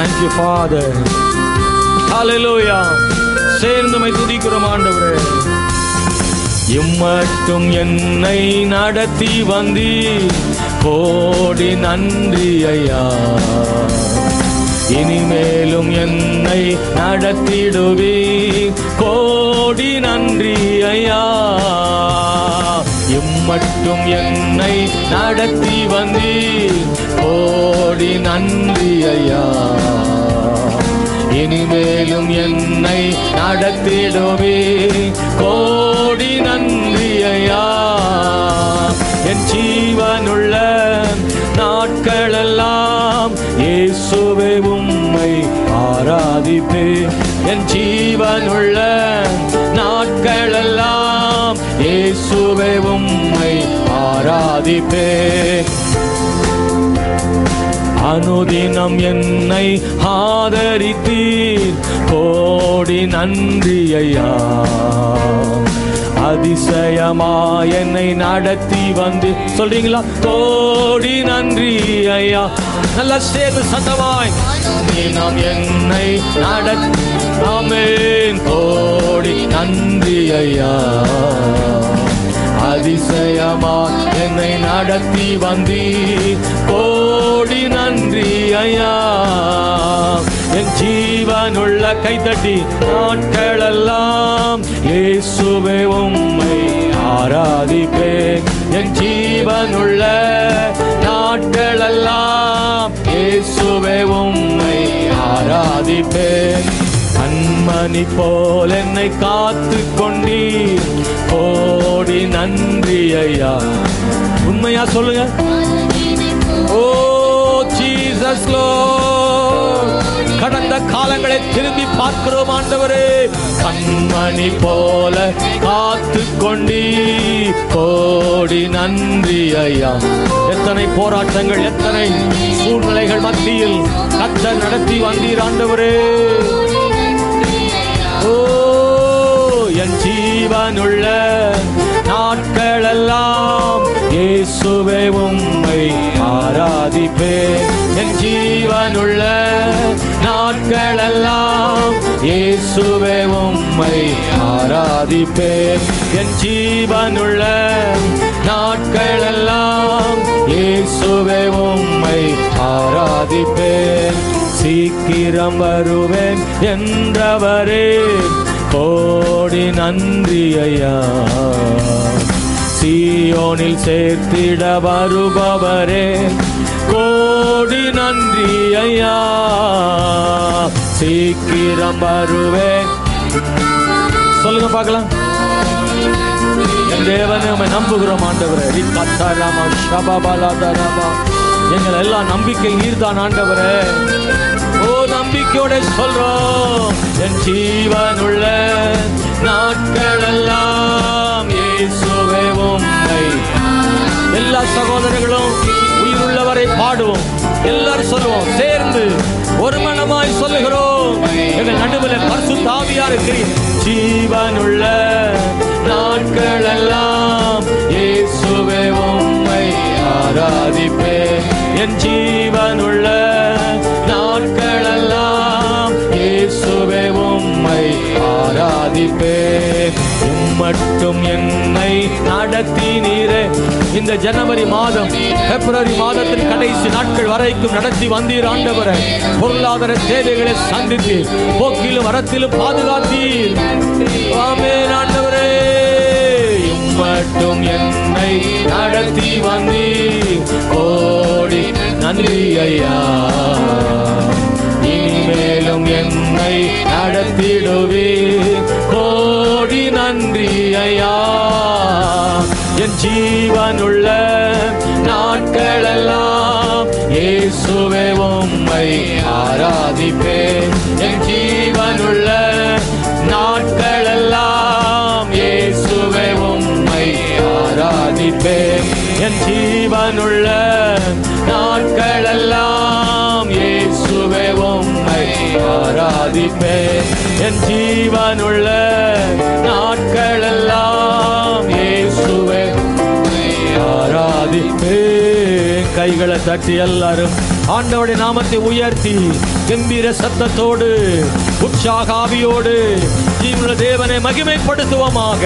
Thank you father ஹalleluya சேர்ந்துமை துதிக்கிறோம் ஆண்டவரே. இம்மட்டும் என்னை நடத்தி வந்தி கோடி நன்றி ஐயா இனிமேலும் என்னை நடத்திடுவி கோடி நன்றி ஐயா இம்மட்டும் என்னை நடத்தி வந்தீர். கோடி நன்றி ஐயா இனிமேலும் என்னை நடத்திடுவே. கோடி நன்றியையா. என் ஜீவனுள்ள நாட்களெல்லாம் இயேசுவே உம்மை ஆராதிப்பே. என் ஜீவனுள்ள நாட்களெல்லாம் இயேசுவே உம்மை ஆராதிப்பே. அனுதினம் என்னை ஆதரித்தீர். கோடி நன்றி ஐயா அதிசயமா என்னை நடத்தி வந்து. சொல்றீங்களா? கோடி நன்றி ஐயா நல்ல சேர்ந்து சத்தமாய். தினம் என்னை நடத்தி. கோடி நன்றி ஐயா அதிசயமா என்னை நடத்தி வந்தி கோடி நன்றி ஐயா. என் ஜீவனுள்ள கைத்தட்டி நாட்களெல்லாம் இயேசுவே உம்மை ஆராதிப்பேன். என் ஜீவனுள்ள நாட்களெல்லாம் இயேசுவே உம்மை ஆராதிப்பேன். மணி போல் என்னை காத்து கொண்டீர். கோடி நன்றி ஐயா. உண்மையா சொல்லுங்க. ஓ ஜீசஸ் கடந்த காலங்களை திரும்பி பார்க்கிறோம் ஆண்டவரே. கண்மணி போல காத்து கொண்டி கோடி நன்றி ஐயா. எத்தனை போராட்டங்கள் எத்தனை சூழ்நிலைகள் மத்தியில் கத்த நடத்தி வந்தீர் ஆண்டவரே. ஜீவனுள்ள நாட்களெல்லாம் இயேசுவே உம்மை ஆராதிப்பே. என் ஜீவனுள்ள நாட்களெல்லாம் இயேசுவே உம்மை ஆராதிப்பே. என் ஜீவனுள்ள நாட்களெல்லாம் இயேசுவே உம்மை ஆராதிப்பேன் சீக்கிரம் வருவேன் என்றவரே. கோடி நன்றி ஐயா சீயோனில் சேர்த்திட வருபவரே கோடி நன்றி ஐயா சீக்கிரம் வருவே. சொல்லுங்க பார்க்கலாம். தேவனே தேவனை நம்புகிறோம் ஆண்டவரே. ரிக்கத்தாராமா ஷபபலாதாராமா. எங்கள் எல்லா நம்பிக்கை நீர்தான் ஆண்டவரே. ஓ நம்பிக்கையோட சொல்றோம். என் ஜீவனுள்ள நாட்களெல்லாம் இயேசுவே உம்மை. எல்லா சகோதரர்களும் உயிருள்ளவரை பாடுவோம். எல்லாரும் சொல்லுவோம் சேர்ந்து ஒரு மனமாய் சொல்லுகிறோம். எங்கள் நடுவில் பரிசுத்த தாவியா இருக்கிறீர். ஜீவனுள்ள நாட்களெல்லாம் இயேசுவே உம்மை ஆராதிப்பே என் ஜீவனுள்ள நாட்களெல்லாம் இயேசுவே உம்மை ஆராதிப்பே. மட்டும் என்னை நடத்தினீரே. இந்த ஜனவரி மாதம் பிப்ரவரி மாதத்தின் கடைசி நாட்கள் வரைக்கும் நடத்தி வந்தீர் ஆண்டவரை. பொருளாதார தேவைகளை சந்தித்து போக்கிலும் வரத்திலும் பாதுகாத்தீர். ஆமென் ஆண்டவரே. மட்டும் என்னை நடத்தி வந்தீர். நன்றி ஐயா. இனிமேலும் என்னை நடத்திடுவே கோடி நன்றி ஐயா. என் ஜீவனுள்ள நாட்களெல்லாம் இயேசுவே உம்மை ஆராதிப்பேன். துதிப்பேன் என் ஜீவனுள்ள நாட்களெல்லாம் இயேசுவே உம்மை ஆராதிப்பேன். என் ஜீவனுள்ள நாட்களெல்லாம் இயேசுவே ஆராதிப்பேன். கைகளை தட்டி எல்லாரும் ஆண்டவருடைய நாமத்தை உயர்த்தி கம்பீர சத்தத்தோடு உற்சாகாவியோடு ஜீவனுள்ள தேவனை மகிமைப்படுத்துவோமாக.